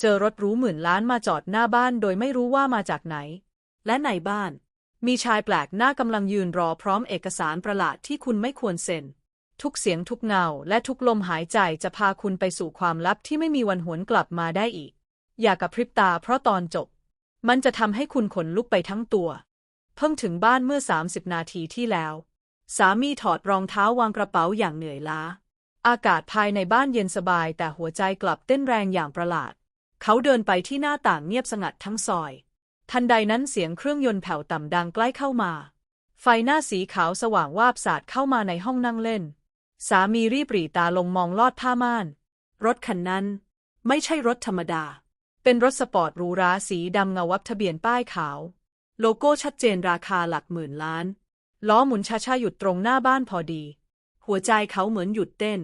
เจอรถหรูหมื่นล้านมาจอดหน้าบ้านโดยไม่รู้ว่ามาจากไหน และในบ้าน มีชายแปลกหน้ากำลังยืนรอพร้อมเอกสารประหลาดที่คุณไม่ควรเซ็น ทุกเสียงทุกเงาและทุกลมหายใจจะพาคุณไปสู่ความลับที่ไม่มีวันหวนกลับมาได้อีก อย่ากระพริบตาเพราะตอนจบ มันจะทำให้คุณขนลุกไปทั้งตัว เพิ่งถึงบ้านเมื่อ 30 นาทีที่แล้ว สามีถอดรองเท้าวางกระเป๋าอย่างเหนื่อยล้า อากาศภายในบ้านเย็นสบายแต่หัวใจกลับเต้นแรงอย่างประหลาด เขาเดินไปที่หน้าต่างเงียบสงัดทั้งซอย ทันใดนั้นเสียงเครื่องยนต์แผ่วต่ำดังใกล้เข้ามา ไฟหน้าสีขาวสว่างวาบสาดเข้ามาในห้องนั่งเล่น สามีรีบหรี่ตาลงมองลอดผ้าม่าน รถคันนั้น ไม่ใช่รถธรรมดา เป็นรถสปอร์ตหรูหราสีดำเงาวับทะเบียนป้ายขาว โลโก้ชัดเจนราคาหลักหมื่นล้าน ล้อหมุนช้าๆหยุดตรงหน้าบ้านพอดี หัวใจเขาเหมือนหยุดเต้น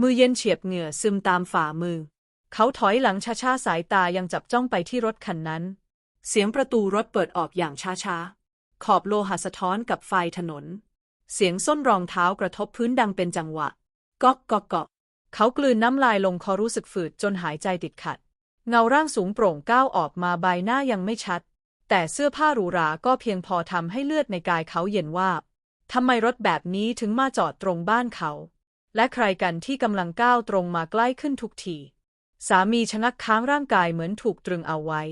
มือเย็นเฉียบเหงื่อซึมตามฝ่ามือ เขาถอยหลังช้าๆ สายตายังจับจ้องไปที่รถคันนั้น เสียงประตูรถเปิดออกอย่างช้าๆ ขอบโลหะสะท้อนกับไฟถนน เสียงส้นรองเท้ากระทบพื้นดังเป็นจังหวะก๊อกก๊อกก๊อกเขากลืนน้ำลายลงคอรู้สึกฝืดจนหายใจติดขัด เงาร่างสูงโปร่งก้าวออกมาใบหน้ายังไม่ชัด แต่เสื้อผ้าหรูหราก็เพียงพอทำให้เลือดในกายเขาเย็นวาบทำไมรถแบบนี้ถึงมาจอดตรงบ้านเขา และใครกันที่กำลังก้าวตรงมาใกล้ขึ้นทุกที สามีชะงักค้างร่างกายเหมือนถูกตรึงเอาไว้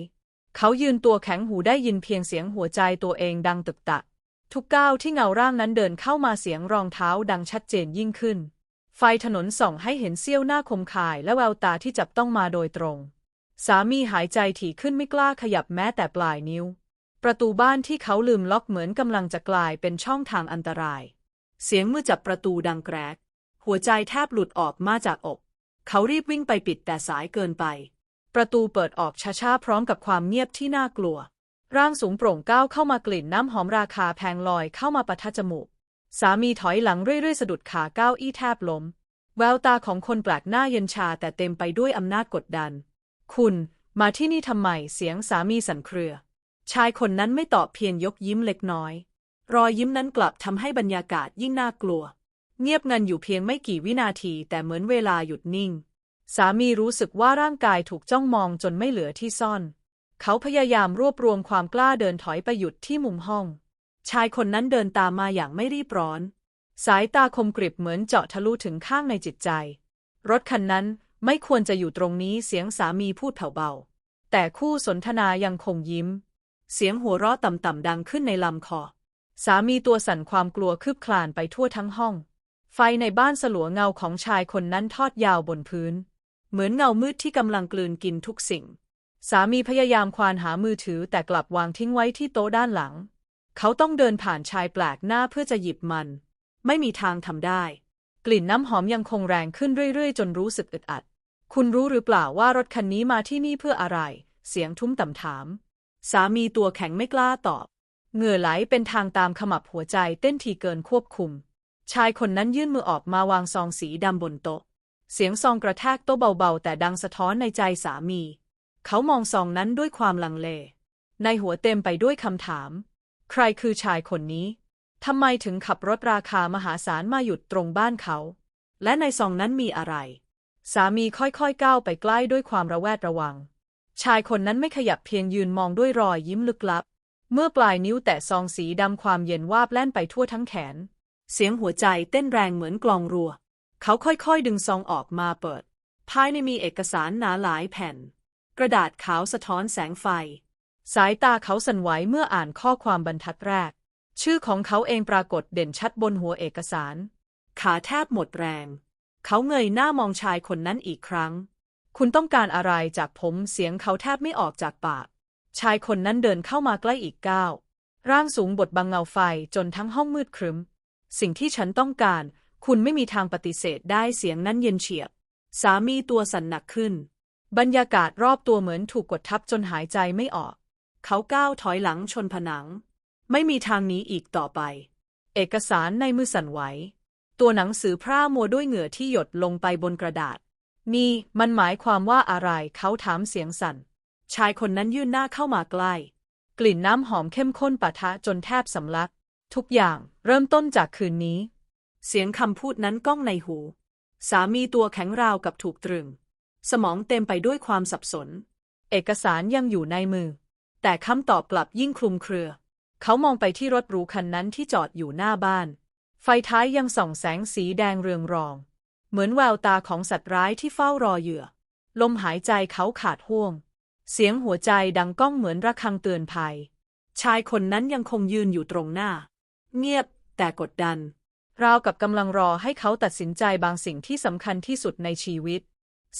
เขายืนตัวแข็งหูได้ยินเพียงเสียงหัวใจตัวเองดังตึกตักทุกก้าวที่เงาร่างนั้นเดินเข้ามาเสียงรองเท้าดังชัดเจนยิ่งขึ้น ไฟถนนส่องให้เห็นเสี้ยวหน้าคมคายและแววตาที่จับต้องมาโดยตรง สามีหายใจถี่ขึ้นไม่กล้าขยับแม้แต่ปลายนิ้ว ประตูบ้านที่เขาลืมล็อกเหมือนกำลังจะกลายเป็นช่องทางอันตราย เสียงมือจับประตูดังแกรก หัวใจแทบหลุดออกมาจากอก เขารีบวิ่งไปปิดแต่สายเกินไป ประตูเปิดออกช้าๆพร้อมกับความเงียบที่น่ากลัว ร่างสูงโปร่งก้าวเข้ามากลิ่นน้ำหอมราคาแพงลอยเข้ามาปะทะจมูก สามีถอยหลังเรื่อยๆสะดุดขาก้าวอี้แทบล้ม แววตาของคนแปลกหน้าเย็นชาแต่เต็มไปด้วยอำนาจกดดัน คุณมาที่นี่ทำไมเสียงสามีสั่นเครือ ชายคนนั้นไม่ตอบเพียงยกยิ้มเล็กน้อย รอยยิ้มนั้นกลับทำให้บรรยากาศยิ่งน่ากลัว เงียบงันอยู่เพียงไม่กี่วินาทีแต่เหมือนเวลาหยุดนิ่ง สามีรู้สึกว่าร่างกายถูกจ้องมองจนไม่เหลือที่ซ่อน เขาพยายามรวบรวมความกล้าเดินถอยไปหยุดที่มุมห้อง ชายคนนั้นเดินตามมาอย่างไม่รีบร้อน สายตาคมกริบเหมือนเจาะทะลุถึงข้างในจิตใจ รถคันนั้นไม่ควรจะอยู่ตรงนี้เสียงสามีพูดแผ่วเบาแต่คู่สนทนายังคงยิ้ม เสียงหัวเราะต่ำๆดังขึ้นในลำคอ สามีตัวสั่นความกลัวคืบคลานไปทั่วทั้งห้อง ไฟในบ้านสลัวเงาของชายคนนั้นทอดยาวบนพื้น เหมือนเงามืดที่กำลังกลืนกินทุกสิ่ง สามีพยายามควานหามือถือแต่กลับวางทิ้งไว้ที่โต๊ะด้านหลัง เขาต้องเดินผ่านชายแปลกหน้าเพื่อจะหยิบมัน ไม่มีทางทำได้ กลิ่นน้ำหอมยังคงแรงขึ้นเรื่อยๆ จนรู้สึกอึดอัด คุณรู้หรือเปล่าว่ารถคันนี้มาที่นี่เพื่ออะไร เสียงทุ้มต่ำถาม สามีตัวแข็งไม่กล้าตอบ เหงื่อไหลเป็นทางตามขมับหัวใจเต้นทีเกินควบคุม ชายคนนั้นยื่นมือออกมาวางซองสีดำบนโต๊ะ เสียงซองกระแทกโต๊ะเบาๆ แต่ดังสะท้อนในใจสามี เขามองซองนั้นด้วยความลังเล ในหัวเต็มไปด้วยคำถาม ใครคือชายคนนี้ ทำไมถึงขับรถราคามหาศาลมาหยุดตรงบ้านเขา และในซองนั้นมีอะไร สามีค่อยๆก้าวไปใกล้ด้วยความระแวดระวัง ชายคนนั้นไม่ขยับเพียงยืนมองด้วยรอยยิ้มลึกลับ เมื่อปลายนิ้วแตะซองสีดำความเย็นวาบแล่นไปทั่วทั้งแขน เสียงหัวใจเต้นแรงเหมือนกลองรัว เขาค่อยๆดึงซองออกมาเปิด ภายในมีเอกสารหนาหลายแผ่น กระดาษขาวสะท้อนแสงไฟ สายตาเขาสั่นไหวเมื่ออ่านข้อความบรรทัดแรก ชื่อของเขาเองปรากฏเด่นชัดบนหัวเอกสาร ขาแทบหมดแรง เขาเงยหน้ามองชายคนนั้นอีกครั้ง คุณต้องการอะไรจากผมเสียงเขาแทบไม่ออกจากปาก ชายคนนั้นเดินเข้ามาใกล้อีกก้าวร่างสูงบดบังเงาไฟจนทั้งห้องมืดครึ้ม สิ่งที่ฉันต้องการ คุณไม่มีทางปฏิเสธได้เสียงนั้นเย็นเฉียบ สามีตัวสั่นหนักขึ้น บรรยากาศรอบตัวเหมือนถูกกดทับจนหายใจไม่ออก เขาก้าวถอยหลังชนผนัง ไม่มีทางหนี้อีกต่อไป เอกสารในมือสั่นไหว ตัวหนังสือพร่ามัวด้วยเหงื่อที่หยดลงไปบนกระดาษ นี่มันหมายความว่าอะไรเขาถามเสียงสั่น ชายคนนั้นยื่นหน้าเข้ามาใกล้ กลิ่นน้ำหอมเข้มข้นปะทะจนแทบสำลัก ทุกอย่าง เริ่มต้นจากคืนนี้ เสียงคำพูดนั้นก้องในหู สามีตัวแข็งราวกับถูกตรึง สมองเต็มไปด้วยความสับสน เอกสารยังอยู่ในมือ แต่คำตอบกลับยิ่งคลุมเครือ เขามองไปที่รถหรูคันนั้นที่จอดอยู่หน้าบ้าน ไฟท้ายยังส่องแสงสีแดงเรืองรอง เหมือนแววตาของสัตว์ร้ายที่เฝ้ารอเหยื่อ ลมหายใจเขาขาดห่วง เสียงหัวใจดังก้องเหมือนระฆังเตือนภัย ชายคนนั้นยังคงยืนอยู่ตรงหน้า เงียบ แต่กดดัน ราวกับกำลังรอให้เขาตัดสินใจบางสิ่งที่สำคัญที่สุดในชีวิต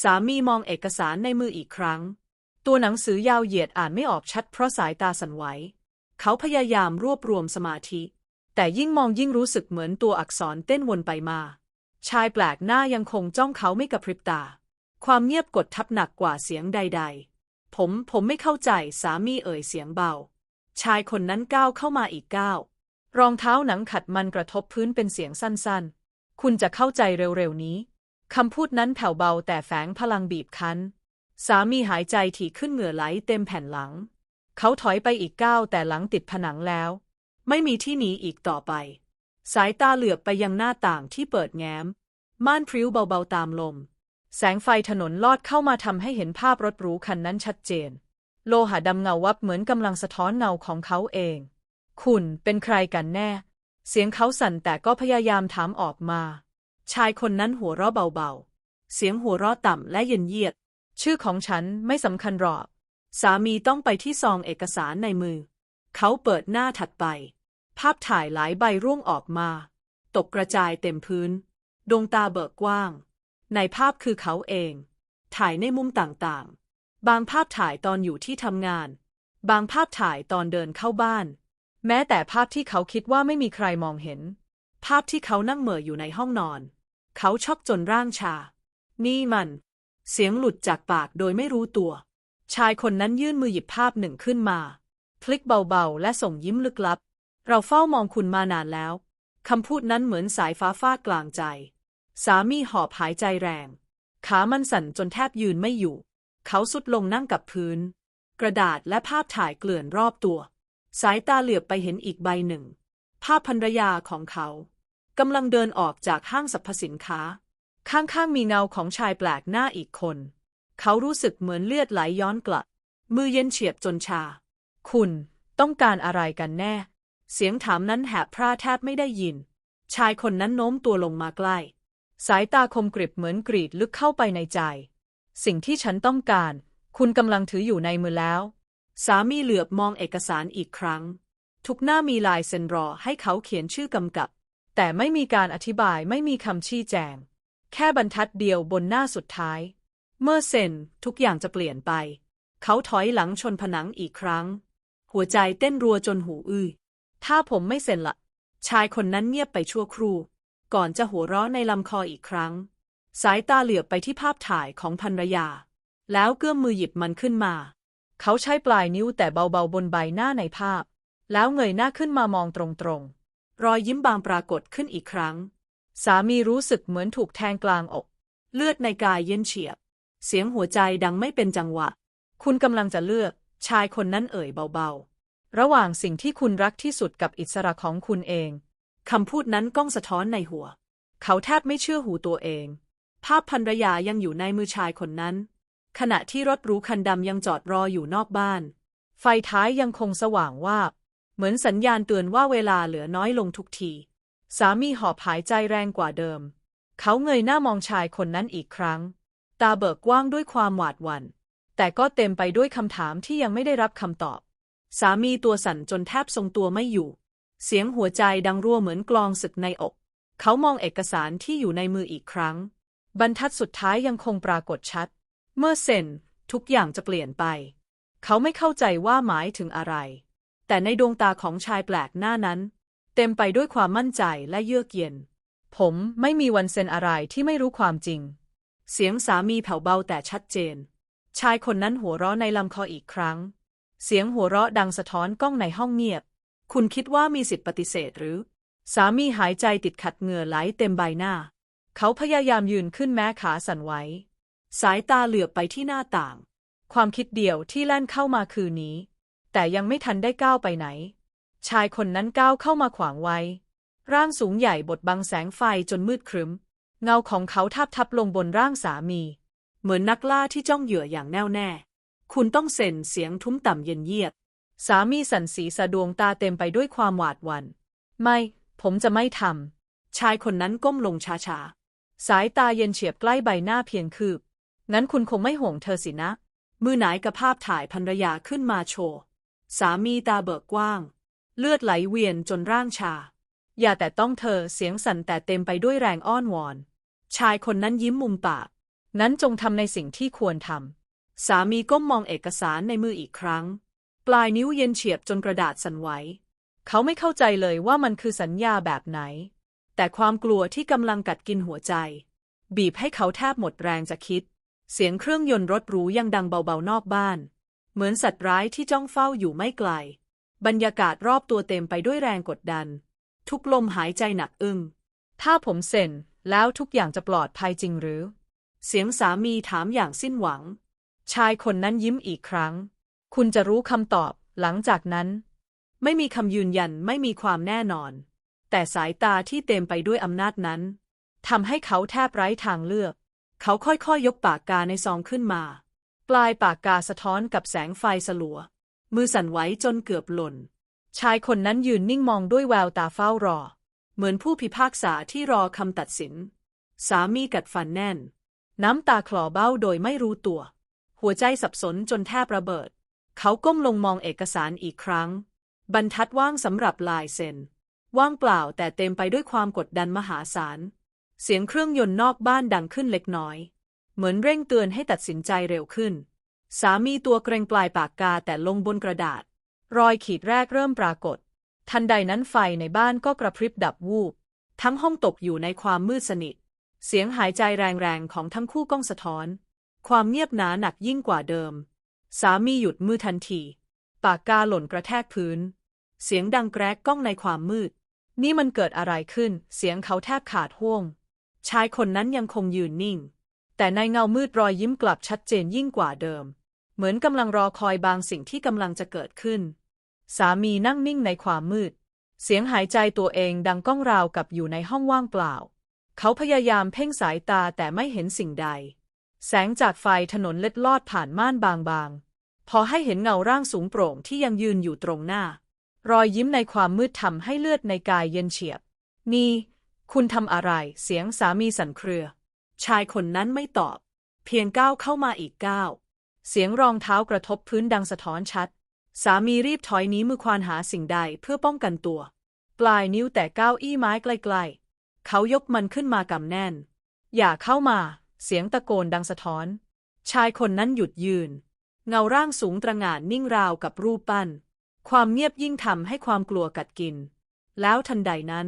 สามีมองเอกสารในมืออีกครั้ง ตัวหนังสือยาวเหยียดอ่านไม่ออกชัดเพราะสายตาสั่นไหว เขาพยายามรวบรวมสมาธิ แต่ยิ่งมองยิ่งรู้สึกเหมือนตัวอักษรเต้นวนไปมา ชายแปลกหน้ายังคงจ้องเขาไม่กระพริบตา ความเงียบกดทับหนักกว่าเสียงใด ๆ ผมผมไม่เข้าใจสามีเอ่ยเสียงเบาชายคนนั้นก้าวเข้ามาอีกก้าว รองเท้าหนังขัดมันกระทบพื้นเป็นเสียงสั้นๆ คุณจะเข้าใจเร็วๆนี้ คำพูดนั้นแผ่วเบาแต่แฝงพลังบีบคั้น สามีหายใจถี่ขึ้นเหงื่อไหลเต็มแผ่นหลัง เขาถอยไปอีกก้าวแต่หลังติดผนังแล้ว ไม่มีที่หนีอีกต่อไป สายตาเหลือบไปยังหน้าต่างที่เปิดแง้ม ม่านพริ้วเบาๆตามลม แสงไฟถนนลอดเข้ามาทำให้เห็นภาพรถหรูคันนั้นชัดเจน โลหะดำเงาวับเหมือนกำลังสะท้อนเงาของเขาเอง คุณเป็นใครกันแน่ เสียงเขาสั่นแต่ก็พยายามถามออกมา ชายคนนั้นหัวเราะเบาๆ เสียงหัวเราะต่ำและเย็นเยียด ชื่อของฉันไม่สำคัญหรอก สามีต้องไปที่ซองเอกสารในมือ เขาเปิดหน้าถัดไป ภาพถ่ายหลายใบร่วงออกมา ตกกระจายเต็มพื้น ดวงตาเบิกกว้าง ในภาพคือเขาเอง ถ่ายในมุมต่างๆ บางภาพถ่ายตอนอยู่ที่ทำงาน บางภาพถ่ายตอนเดินเข้าบ้าน แม้แต่ภาพที่เขาคิดว่าไม่มีใครมองเห็น ภาพที่เขานั่งเหม่ออยู่ในห้องนอน เขาช็อกจนร่างชา นี่มัน เสียงหลุดจากปากโดยไม่รู้ตัว ชายคนนั้นยื่นมือหยิบภาพหนึ่งขึ้นมา พลิกเบาๆ และส่งยิ้มลึกลับ เราเฝ้ามองคุณมานานแล้ว คำพูดนั้นเหมือนสายฟ้าฟาดกลางใจ สามีหอบหายใจแรง ขามันสั่นจนแทบยืนไม่อยู่ เขาสุดลงนั่งกับพื้น กระดาษและภาพถ่ายเกลื่อนรอบตัว สายตาเหลือบไปเห็นอีกใบหนึ่ง ภาพภรรยาของเขากำลังเดินออกจากห้างสรรพสินค้า ข้างๆมีเงาของชายแปลกหน้าอีกคน เขารู้สึกเหมือนเลือดไหลย้อนกลับ มือเย็นเฉียบจนชา คุณต้องการอะไรกันแน่ เสียงถามนั้นแหบพร่าแทบไม่ได้ยิน ชายคนนั้นโน้มตัวลงมาใกล้ สายตาคมกริบเหมือนกรีดลึกเข้าไปในใจ สิ่งที่ฉันต้องการ คุณกำลังถืออยู่ในมือแล้ว สามีเหลือบมองเอกสารอีกครั้ง ทุกหน้ามีลายเซ็นรอให้เขาเขียนชื่อกำกับ แต่ไม่มีการอธิบายไม่มีคำชี้แจง แค่บรรทัดเดียวบนหน้าสุดท้าย เมื่อเซ็นทุกอย่างจะเปลี่ยนไป เขาถอยหลังชนผนังอีกครั้ง หัวใจเต้นรัวจนหูอื้อถ้าผมไม่เซ็นละ ชายคนนั้นเงียบไปชั่วครู่ ก่อนจะหัวเราะในลำคออีกครั้ง สายตาเหลือบไปที่ภาพถ่ายของภรรยา แล้วเกื้อมมือหยิบมันขึ้นมา เขาใช้ปลายนิ้วแต่เบาๆบนใบหน้าในภาพ แล้วเงยหน้าขึ้นมามองตรงๆ รอยยิ้มบางปรากฏขึ้นอีกครั้ง สามีรู้สึกเหมือนถูกแทงกลางอก เลือดในกายเย็นเฉียบ เสียงหัวใจดังไม่เป็นจังหวะ คุณกำลังจะเลือก ชายคนนั้นเอ่ยเบาๆ ระหว่างสิ่งที่คุณรักที่สุดกับอิสระของคุณเองคำพูดนั้นก้องสะท้อนในหัว เขาแทบไม่เชื่อหูตัวเอง ภาพภรรยายังอยู่ในมือชายคนนั้น ขณะที่รถหรูคันดำยังจอดรออยู่นอกบ้าน ไฟท้ายยังคงสว่างวาบ เหมือนสัญญาณเตือนว่าเวลาเหลือน้อยลงทุกที สามีหอบหายใจแรงกว่าเดิม เขาเงยหน้ามองชายคนนั้นอีกครั้ง ตาเบิกกว้างด้วยความหวาดหวัน่น แต่ก็เต็มไปด้วยคำถามที่ยังไม่ได้รับคำตอบ สามีตัวสั่นจนแทบทรงตัวไม่อยู่ เสียงหัวใจดังรั่วเหมือนกลองศึกในอก เขามองเอกสารที่อยู่ในมืออีกครั้ง บรรทัดสุดท้ายยังคงปรากฏชัด เมื่อเซ็นทุกอย่างจะเปลี่ยนไป เขาไม่เข้าใจว่าหมายถึงอะไร แต่ในดวงตาของชายแปลกหน้านั้น เต็มไปด้วยความมั่นใจและเยือกเย็น ผมไม่มีวันเซ็นอะไรที่ไม่รู้ความจริง เสียงสามีแผ่วเบาแต่ชัดเจน ชายคนนั้นหัวเราะในลำคออีกครั้ง เสียงหัวเราะดังสะท้อนกล้องในห้องเงียบ คุณคิดว่ามีสิทธิปฏิเสธหรือ สามีหายใจติดขัดเหงื่อไหลเต็มใบหน้า เขาพยายามยืนขึ้นแม้ขาสั่นไหว สายตาเหลือบไปที่หน้าต่าง ความคิดเดียวที่แล่นเข้ามาคือนี้ แต่ยังไม่ทันได้ก้าวไปไหน ชายคนนั้นก้าวเข้ามาขวางไว้ ร่างสูงใหญ่บดบังแสงไฟจนมืดครึ้ม เงาของเขาทับทับลงบนร่างสามี เหมือนนักล่าที่จ้องเหยื่ออย่างแน่วแน่ คุณต้องเซ็นเสียงทุ้มต่ำเย็นเยียบ สามีสันสีสะดวงตาเต็มไปด้วยความหวาดหวัน่น ไม่ ผมจะไม่ทำชายคนนั้นก้มลงช้าๆ สายตาเย็นเฉียบใกล้ใบหน้าเพียงคืบ งั้นคุณคงไม่ห่วงเธอสินะ มือไหนกระภาพถ่ายภรรยาขึ้นมาโชว์ สามีตาเบิกกว้าง เลือดไหลเวียนจนร่างชา อย่าแต่ต้องเธอเสียงสั่นแต่เต็มไปด้วยแรงอ้อนวอน ชายคนนั้นยิ้มมุมปาก นั้นจงทำในสิ่งที่ควรทำ สามีก้มมองเอกสารในมืออีกครั้ง ปลายนิ้วเย็นเฉียบจนกระดาษสั่นไหว เขาไม่เข้าใจเลยว่ามันคือสัญญาแบบไหน แต่ความกลัวที่กำลังกัดกินหัวใจ บีบให้เขาแทบหมดแรงจะคิด เสียงเครื่องยนต์รถหรูยังดังเบาๆนอกบ้าน เหมือนสัตว์ร้ายที่จ้องเฝ้าอยู่ไม่ไกล บรรยากาศรอบตัวเต็มไปด้วยแรงกดดัน ทุกลมหายใจหนักอึ้ง ถ้าผมเซ็นแล้วทุกอย่างจะปลอดภัยจริงหรือ เสียงสามีถามอย่างสิ้นหวัง ชายคนนั้นยิ้มอีกครั้ง คุณจะรู้คำตอบหลังจากนั้น ไม่มีคำยืนยันไม่มีความแน่นอน แต่สายตาที่เต็มไปด้วยอำนาจนั้นทำให้เขาแทบไร้ทางเลือก เขาค่อยๆยยกปากกาในซองขึ้นมา ปลายปากกาสะท้อนกับแสงไฟสลัว มือสั่นไหวจนเกือบหล่น ชายคนนั้นยืนนิ่งมองด้วยแววตาเฝ้ารอ เหมือนผู้พิพากษาที่รอคำตัดสิน สามีกัดฟันแน่น น้ำตาคลอเบ้าโดยไม่รู้ตัว หัวใจสับสนจนแทบระเบิด เขาก้มลงมองเอกสารอีกครั้ง บรรทัดว่างสำหรับลายเซ็น ว่างเปล่าแต่เต็มไปด้วยความกดดันมหาศาล เสียงเครื่องยนต์นอกบ้านดังขึ้นเล็กน้อย เหมือนเร่งเตือนให้ตัดสินใจเร็วขึ้น สามีตัวเกรงปลายปากกาแต่ลงบนกระดาษ รอยขีดแรกเริ่มปรากฏ ทันใดนั้นไฟในบ้านก็กระพริบดับวูบ ทั้งห้องตกอยู่ในความมืดสนิท เสียงหายใจแรงๆของทั้งคู่ก้องสะท้อน ความเงียบหนาหนักยิ่งกว่าเดิม สามีหยุดมือทันที ปากกาหล่นกระแทกพื้น เสียงดังแกรกก้องในความมืด นี่มันเกิดอะไรขึ้น เสียงเขาแทบขาดห่วง ชายคนนั้นยังคงยืนนิ่ง แต่ในเงามืดรอยยิ้มกลับชัดเจนยิ่งกว่าเดิม เหมือนกำลังรอคอยบางสิ่งที่กำลังจะเกิดขึ้น สามีนั่งนิ่งในความมืด เสียงหายใจตัวเองดังก้องราวกับอยู่ในห้องว่างเปล่า เขาพยายามเพ่งสายตาแต่ไม่เห็นสิ่งใด แสงจากไฟถนนเล็ดลอดผ่านม่านบางๆ พอให้เห็นเงาร่างสูงโปร่งที่ยังยืนอยู่ตรงหน้า รอยยิ้มในความมืดทำให้เลือดในกายเย็นเฉียบ นี่ คุณทำอะไร เสียงสามีสั่นเครือ ชายคนนั้นไม่ตอบ เพียงก้าวเข้ามาอีกก้าว เสียงรองเท้ากระทบพื้นดังสะท้อนชัด สามีรีบถอยหนี้มือควานหาสิ่งใดเพื่อป้องกันตัว ปลายนิ้วแต่ก้าวอี้ไม้ใกล้ๆเขายกมันขึ้นมากำแน่น อย่าเข้ามา เสียงตะโกนดังสะท้อน ชายคนนั้นหยุดยืน เงาร่างสูงตระหง่านนิ่งราวกับรูปปั้น ความเงียบยิ่งทำให้ความกลัวกัดกิน แล้วทันใดนั้น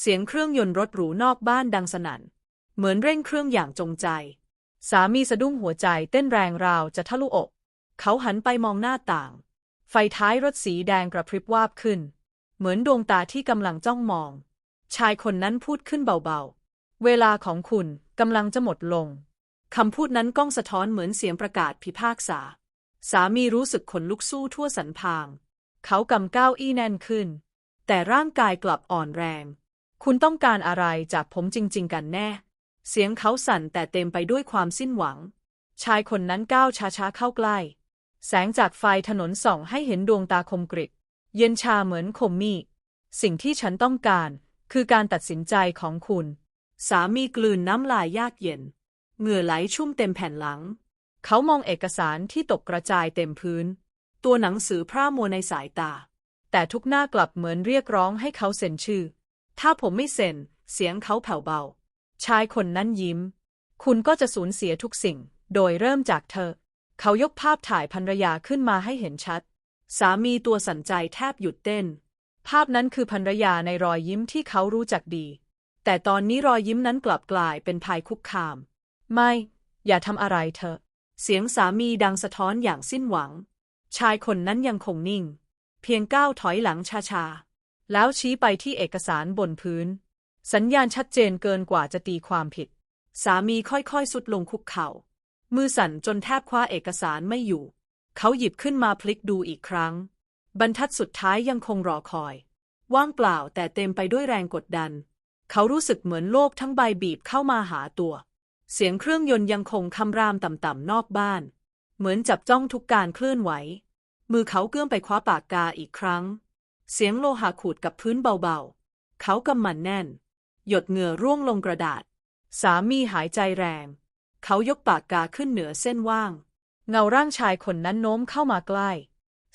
เสียงเครื่องยนต์รถหรูนอกบ้านดังสนั่น เหมือนเร่งเครื่องอย่างจงใจ สามีสะดุ้งหัวใจเต้นแรงราวจะทะลุอก เขาหันไปมองหน้าต่าง ไฟท้ายรถสีแดงกระพริบวาบขึ้น เหมือนดวงตาที่กำลังจ้องมอง ชายคนนั้นพูดขึ้นเบาๆ เวลาของคุณกำลังจะหมดลง คำพูดนั้นก้องสะท้อนเหมือนเสียงประกาศพิพากษา สามีรู้สึกขนลุกสู้ทั่วสันพาง เขากำก้าวอี้แน่นขึ้น แต่ร่างกายกลับอ่อนแรง คุณต้องการอะไรจากผมจริง ๆ กันแน่ เสียงเขาสั่นแต่เต็มไปด้วยความสิ้นหวัง ชายคนนั้นก้าวช้าๆเข้าใกล้ แสงจากไฟถนนส่องให้เห็นดวงตาคมกริบเย็นชาเหมือนคมมีดสิ่งที่ฉันต้องการคือการตัดสินใจของคุณ สามีกลืนน้ำลายยากเย็น เหงื่อไหลชุ่มเต็มแผ่นหลัง เขามองเอกสารที่ตกกระจายเต็มพื้น ตัวหนังสือพร่ามัวในสายตา แต่ทุกหน้ากลับเหมือนเรียกร้องให้เขาเซ็นชื่อ ถ้าผมไม่เซ็น เสียงเขาแผ่วเบา ชายคนนั้นยิ้ม คุณก็จะสูญเสียทุกสิ่ง โดยเริ่มจากเธอ เขายกภาพถ่ายภรรยาขึ้นมาให้เห็นชัด สามีตัวสั่นใจแทบหยุดเต้น ภาพนั้นคือภรรยาในรอยยิ้มที่เขารู้จักดี แต่ตอนนี้รอยยิ้มนั้นกลับกลายเป็นภัยคุกคาม ไม่ อย่าทำอะไรเธอ เสียงสามีดังสะท้อนอย่างสิ้นหวัง ชายคนนั้นยังคงนิ่ง เพียงก้าวถอยหลังช้าๆ แล้วชี้ไปที่เอกสารบนพื้น สัญญาณชัดเจนเกินกว่าจะตีความผิด สามีค่อยๆสุดลงคุกเข่า มือสั่นจนแทบคว้าเอกสารไม่อยู่ เขาหยิบขึ้นมาพลิกดูอีกครั้ง บรรทัดสุดท้ายยังคงรอคอย ว่างเปล่าแต่เต็มไปด้วยแรงกดดัน เขารู้สึกเหมือนโลกทั้งใบบีบเข้ามาหาตัว เสียงเครื่องยนต์ยังคงคำรามต่ำๆนอกบ้าน เหมือนจับจ้องทุกการเคลื่อนไหว มือเขาเกื้อมไปคว้าปากกาอีกครั้ง เสียงโลหะขูดกับพื้นเบาๆ เขากำมันแน่น หยดเหงื่อร่วงลงกระดาษ สามีหายใจแรง เขายกปากกาขึ้นเหนือเส้นว่าง เงาร่างชายคนนั้นโน้มเข้ามาใกล้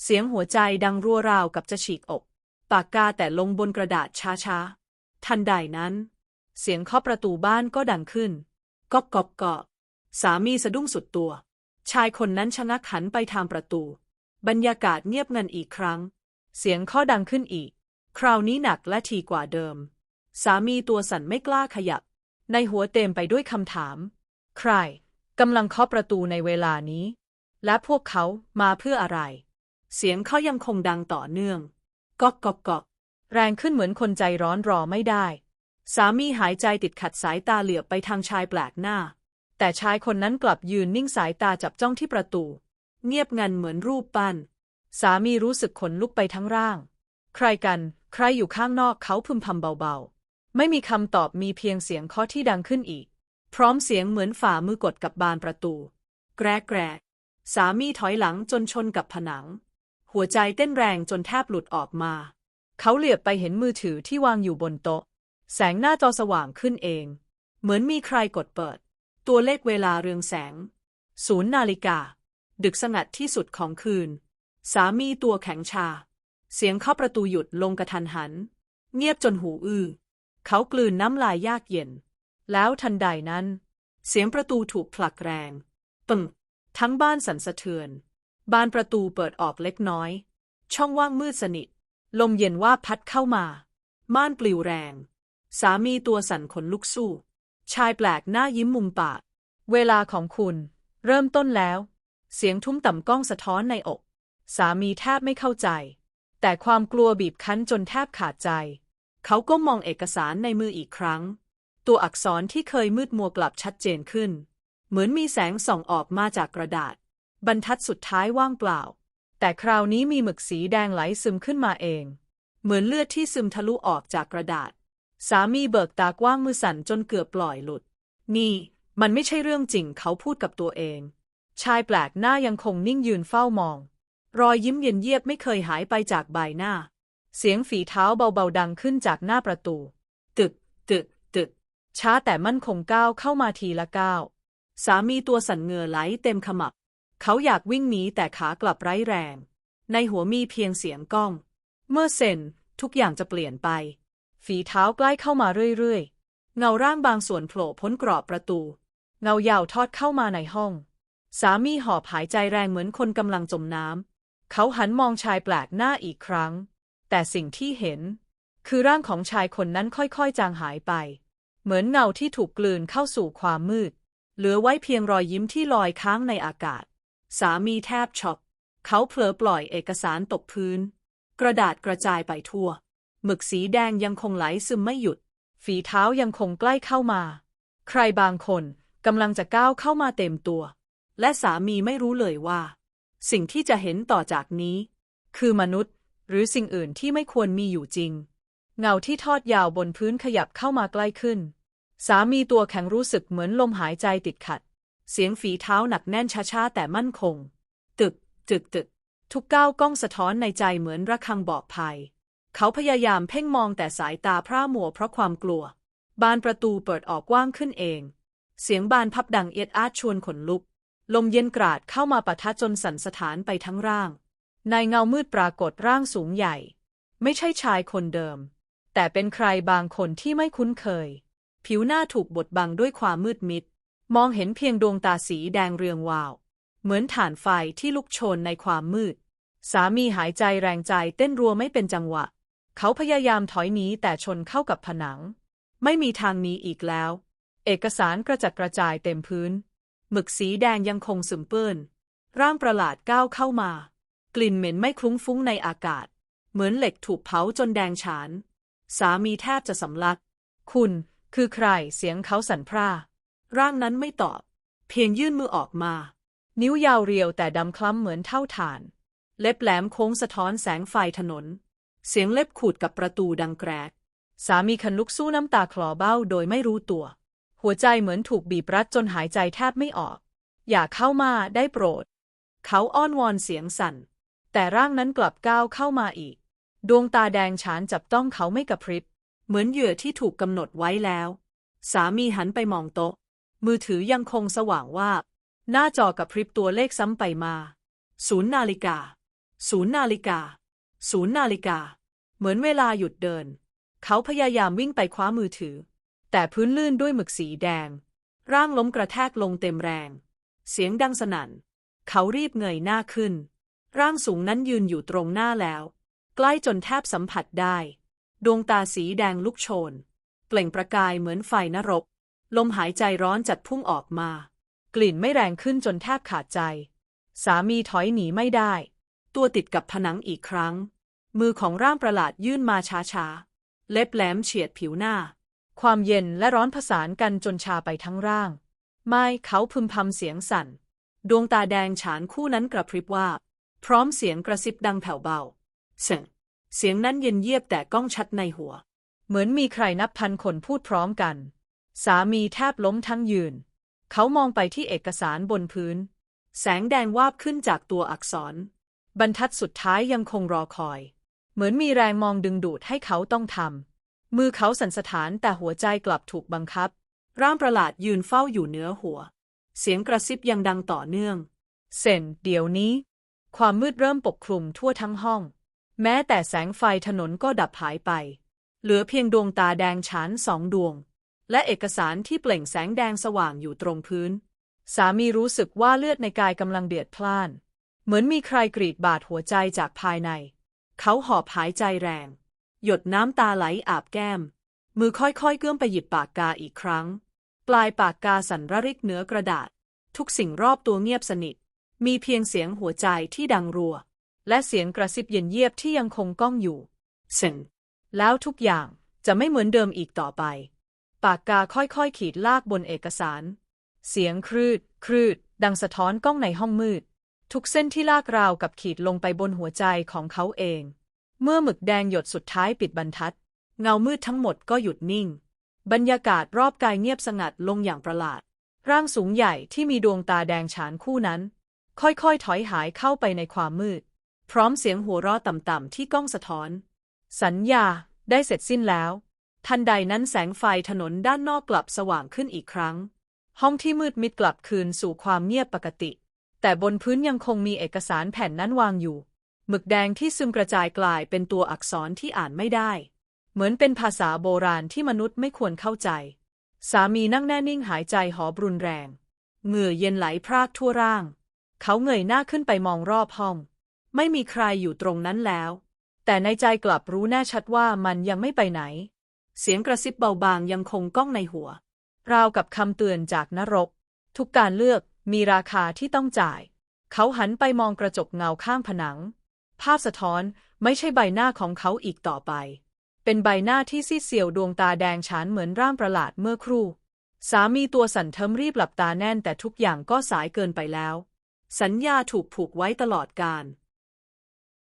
เสียงหัวใจดังรัวราวกับจะฉีกอก ปากกาแต่ลงบนกระดาษช้าๆ ทันใดนั้น เสียงเคาะประตูบ้านก็ดังขึ้นก๊อกก๊อกก๊อกสามีสะดุ้งสุดตัว ชายคนนั้นชะงักหันไปทางประตู บรรยากาศเงียบงันอีกครั้ง เสียงเคาะดังขึ้นอีก คราวนี้หนักและทีกว่าเดิม สามีตัวสั่นไม่กล้าขยับ ในหัวเต็มไปด้วยคำถาม ใครกำลังเคาะประตูในเวลานี้ และพวกเขามาเพื่ออะไร เสียงเขายังคงดังต่อเนื่องก๊อกก๊อกก๊อกแรงขึ้นเหมือนคนใจร้อนรอไม่ได้ สามีหายใจติดขัดสายตาเหลือบไปทางชายแปลกหน้า แต่ชายคนนั้นกลับยืนนิ่งสายตาจับจ้องที่ประตู เงียบงันเหมือนรูปปั้น สามีรู้สึกขนลุกไปทั้งร่าง ใครกัน ใครอยู่ข้างนอกเขาพึมพำเบาๆ ไม่มีคำตอบมีเพียงเสียงเคาะที่ดังขึ้นอีก พร้อมเสียงเหมือนฝ่ามือกดกับบานประตู แกรกแกรกสามีถอยหลังจนชนกับผนัง หัวใจเต้นแรงจนแทบหลุดออกมา เขาเหลือบไปเห็นมือถือที่วางอยู่บนโต๊ะ แสงหน้าจอสว่างขึ้นเอง เหมือนมีใครกดเปิด ตัวเลขเวลาเรืองแสง ศูนย์นาฬิกา ดึกสงัดที่สุดของคืน สามีตัวแข็งชา เสียงเข้าะประตูหยุดลงกระทันหัน เงียบจนหูอื้อ เขากลืนน้ำลายยากเย็น แล้วทันใดนั้น เสียงประตูถูกผลักแรงปึ้งทั้งบ้านสั่นสะเทือน บานประตูเปิดออกเล็กน้อย ช่องว่างมืดสนิท ลมเย็นว่าพัดเข้ามา ม่านปลิวแรง สามีตัวสั่นขนลุกสู้ ชายแปลกหน้ายิ้มมุมปาก เวลาของคุณ เริ่มต้นแล้ว เสียงทุ้มต่ำก้องสะท้อนในอก สามีแทบไม่เข้าใจ แต่ความกลัวบีบคั้นจนแทบขาดใจ เขาก็มองเอกสารในมืออีกครั้ง ตัวอักษรที่เคยมืดมัวกลับชัดเจนขึ้น เหมือนมีแสงส่องออกมาจากกระดาษ บรรทัดสุดท้ายว่างเปล่า แต่คราวนี้มีหมึกสีแดงไหลซึมขึ้นมาเอง เหมือนเลือดที่ซึมทะลุออกจากกระดาษ สามีเบิกตากว้างมือสั่นจนเกือบปล่อยหลุด นี่มันไม่ใช่เรื่องจริงเขาพูดกับตัวเอง ชายแปลกหน้ายังคงนิ่งยืนเฝ้ามอง รอยยิ้มเย็นเยียบไม่เคยหายไปจากใบหน้า เสียงฝีเท้าเบาๆดังขึ้นจากหน้าประตู ตึก ตึก ตึก ช้าแต่มั่นคงก้าวเข้ามาทีละก้าว สามีตัวสั่นเงือไหลเต็มขมับ เขาอยากวิ่งหนีแต่ขากลับไร้แรง ในหัวมีเพียงเสียงก้อง เมื่อเซนทุกอย่างจะเปลี่ยนไป ฝีเท้าใกล้เข้ามาเรื่อยๆ เงาร่างบางส่วนโผล่พ้นกรอบประตู เงายาวทอดเข้ามาในห้อง สามีหอบหายใจแรงเหมือนคนกำลังจมน้ำ เขาหันมองชายแปลกหน้าอีกครั้ง แต่สิ่งที่เห็น คือร่างของชายคนนั้นค่อยๆ จางหายไป เหมือนเงาที่ถูกกลืนเข้าสู่ความมืด เหลือไว้เพียงรอยยิ้มที่ลอยค้างในอากาศ สามีแทบช็อกเขาเผลอปล่อยเอกสารตกพื้น กระดาษกระจายไปทั่ว หมึกสีแดงยังคงไหลซึมไม่หยุด ฝีเท้ายังคงใกล้เข้ามา ใครบางคนกำลังจะก้าวเข้ามาเต็มตัว และสามีไม่รู้เลยว่า สิ่งที่จะเห็นต่อจากนี้ คือมนุษย์ หรือสิ่งอื่นที่ไม่ควรมีอยู่จริง เงาที่ทอดยาวบนพื้นขยับเข้ามาใกล้ขึ้น สามีตัวแข็งรู้สึกเหมือนลมหายใจติดขัด เสียงฝีเท้าหนักแน่นช้าๆแต่มั่นคง ตึก ตึกตึก ทุกก้าวก้องสะท้อนในใจเหมือนระฆังบอกภัย เขาพยายามเพ่งมองแต่สายตาพร่ามัวเพราะความกลัว บานประตูเปิดออกกว้างขึ้นเอง เสียงบานพับดังเอียดอาดชวนขนลุก ลมเย็นกราดเข้ามาปะทะจนสั่นสถานไปทั้งร่าง ในเงามืดปรากฏร่างสูงใหญ่ ไม่ใช่ชายคนเดิม แต่เป็นใครบางคนที่ไม่คุ้นเคย ผิวหน้าถูกบดบังด้วยความมืดมิด มองเห็นเพียงดวงตาสีแดงเรืองวาว เหมือนฐานไฟที่ลุกโชนในความมืด สามีหายใจแรงใจเต้นรัวไม่เป็นจังหวะ เขาพยายามถอยหนีแต่ชนเข้ากับผนัง ไม่มีทางหนีอีกแล้ว เอกสารกระจัดกระจายเต็มพื้น หมึกสีแดงยังคงซึมเปื้อน ร่างประหลาดก้าวเข้ามา กลิ่นเหม็นไม่คลุ้งฟุ้งในอากาศ เหมือนเหล็กถูกเผาจนแดงฉาน สามีแทบจะสำลัก คุณคือใครเสียงเขาสั่นพร่า ร่างนั้นไม่ตอบ เพียงยื่นมือออกมา นิ้วยาวเรียวแต่ดำคล้ำเหมือนเท่าถ่าน เล็บแหลมโค้งสะท้อนแสงไฟถนน เสียงเล็บขูดกับประตูดังแกรก สามีคันลุกสู้น้ำตาคลอเบ้าโดยไม่รู้ตัว หัวใจเหมือนถูกบีบรัดจนหายใจแทบไม่ออก อย่าเข้ามาได้โปรด เขาอ้อนวอนเสียงสั่น แต่ร่างนั้นกลับก้าวเข้ามาอีก ดวงตาแดงฉานจับต้องเขาไม่กระพริบ เหมือนเหยื่อที่ถูกกำหนดไว้แล้ว สามีหันไปมองโต๊ะ มือถือยังคงสว่างว่าหน้าจอกระพริบตัวเลขซ้ำไปมาศูนย์นาฬิกาศูนย์นาฬิกาศูนย์นาฬิกา เหมือนเวลาหยุดเดิน เขาพยายามวิ่งไปคว้ามือถือ แต่พื้นลื่นด้วยหมึกสีแดง ร่างล้มกระแทกลงเต็มแรง เสียงดังสนั่น เขารีบเงยหน้าขึ้น ร่างสูงนั้นยืนอยู่ตรงหน้าแล้ว ใกล้จนแทบสัมผัสได้ ดวงตาสีแดงลุกโชน เปล่งประกายเหมือนไฟนรก ลมหายใจร้อนจัดพุ่งออกมา กลิ่นไม่แรงขึ้นจนแทบขาดใจ สามีถอยหนีไม่ได้ ตัวติดกับผนังอีกครั้ง มือของร่างประหลาดยื่นมาช้าๆ เล็บแหลมเฉียดผิวหน้า ความเย็นและร้อนผสานกันจนชาไปทั้งร่าง ไม่เขาพึมพำเสียงสั่น ดวงตาแดงฉานคู่นั้นกระพริบว่าบพร้อมเสียงกระซิบดังแผ่วเบาเสียงเสียงนั้นเย็นเยียบแต่ก้องชัดในหัว เหมือนมีใครนับพันคนพูดพร้อมกัน สามีแทบล้มทั้งยืน เขามองไปที่เอกสารบนพื้น แสงแดงวาบขึ้นจากตัวอักษร บรรทัดสุดท้ายยังคงรอคอย เหมือนมีแรงมองดึงดูดให้เขาต้องทำ มือเขาสั่นสะท้านแต่หัวใจกลับถูกบังคับ ร่างประหลาดยืนเฝ้าอยู่เหนือหัว เสียงกระซิบยังดังต่อเนื่อง เซนเดี๋ยวนี้ ความมืดเริ่มปกคลุมทั่วทั้งห้อง แม้แต่แสงไฟถนนก็ดับหายไป เหลือเพียงดวงตาแดงฉานสองดวง และเอกสารที่เปล่งแสงแดงสว่างอยู่ตรงพื้น สามีรู้สึกว่าเลือดในกายกำลังเดือดพล่าน เหมือนมีใครกรีดบาดหัวใจจากภายใน เขาหอบหายใจแรง หยดน้ำตาไหลอาบแก้ม มือค่อยๆเกื้อมไปหยิบปากกาอีกครั้ง ปลายปากกาสั่นระริกเหนือกระดาษ ทุกสิ่งรอบตัวเงียบสนิท มีเพียงเสียงหัวใจที่ดังรัว และเสียงกระซิบเย็นเยียบที่ยังคงก้องอยู่เซนแล้วทุกอย่างจะไม่เหมือนเดิมอีกต่อไป ปากกาค่อยๆขีดลากบนเอกสาร เสียงครืด ครืด ดังสะท้อนก้องในห้องมืด ทุกเส้นที่ลากราวกับขีดลงไปบนหัวใจของเขาเอง เมื่อหมึกแดงหยดสุดท้ายปิดบรรทัด เงามืดทั้งหมดก็หยุดนิ่ง บรรยากาศรอบกายเงียบสงัดลงอย่างประหลาด ร่างสูงใหญ่ที่มีดวงตาแดงฉานคู่นั้น ค่อยๆ ถอยหายเข้าไปในความมืด พร้อมเสียงหัวเราะต่ำๆที่ก้องสะท้อน สัญญาได้เสร็จสิ้นแล้ว ทันใดนั้นแสงไฟถนนด้านนอกกลับสว่างขึ้นอีกครั้ง ห้องที่มืดมิดกลับคืนสู่ความเงียบปกติ แต่บนพื้นยังคงมีเอกสารแผ่นนั้นวางอยู่ หมึกแดงที่ซึมกระจายกลายเป็นตัวอักษรที่อ่านไม่ได้ เหมือนเป็นภาษาโบราณที่มนุษย์ไม่ควรเข้าใจ สามีนั่งแน่นิ่งหายใจหอบรุนแรง เหงื่อเย็นไหลพรากทั่วร่าง เขาเงยหน้าขึ้นไปมองรอบห้อง ไม่มีใครอยู่ตรงนั้นแล้ว แต่ในใจกลับรู้แน่ชัดว่ามันยังไม่ไปไหน เสียงกระซิบเบาบางยังคงก้องในหัว ราวกับคำเตือนจากนรก ทุกการเลือกมีราคาที่ต้องจ่าย เขาหันไปมองกระจกเงาข้างผนัง ภาพสะท้อนไม่ใช่ใบหน้าของเขาอีกต่อไป เป็นใบหน้าที่ซีดเซียวดวงตาแดงฉานเหมือนร่างประหลาดเมื่อครู่ สามีตัวสั่นเทิมรีบหลับตาแน่นแต่ทุกอย่างก็สายเกินไปแล้ว สัญญาถูกผูกไว้ตลอดกาล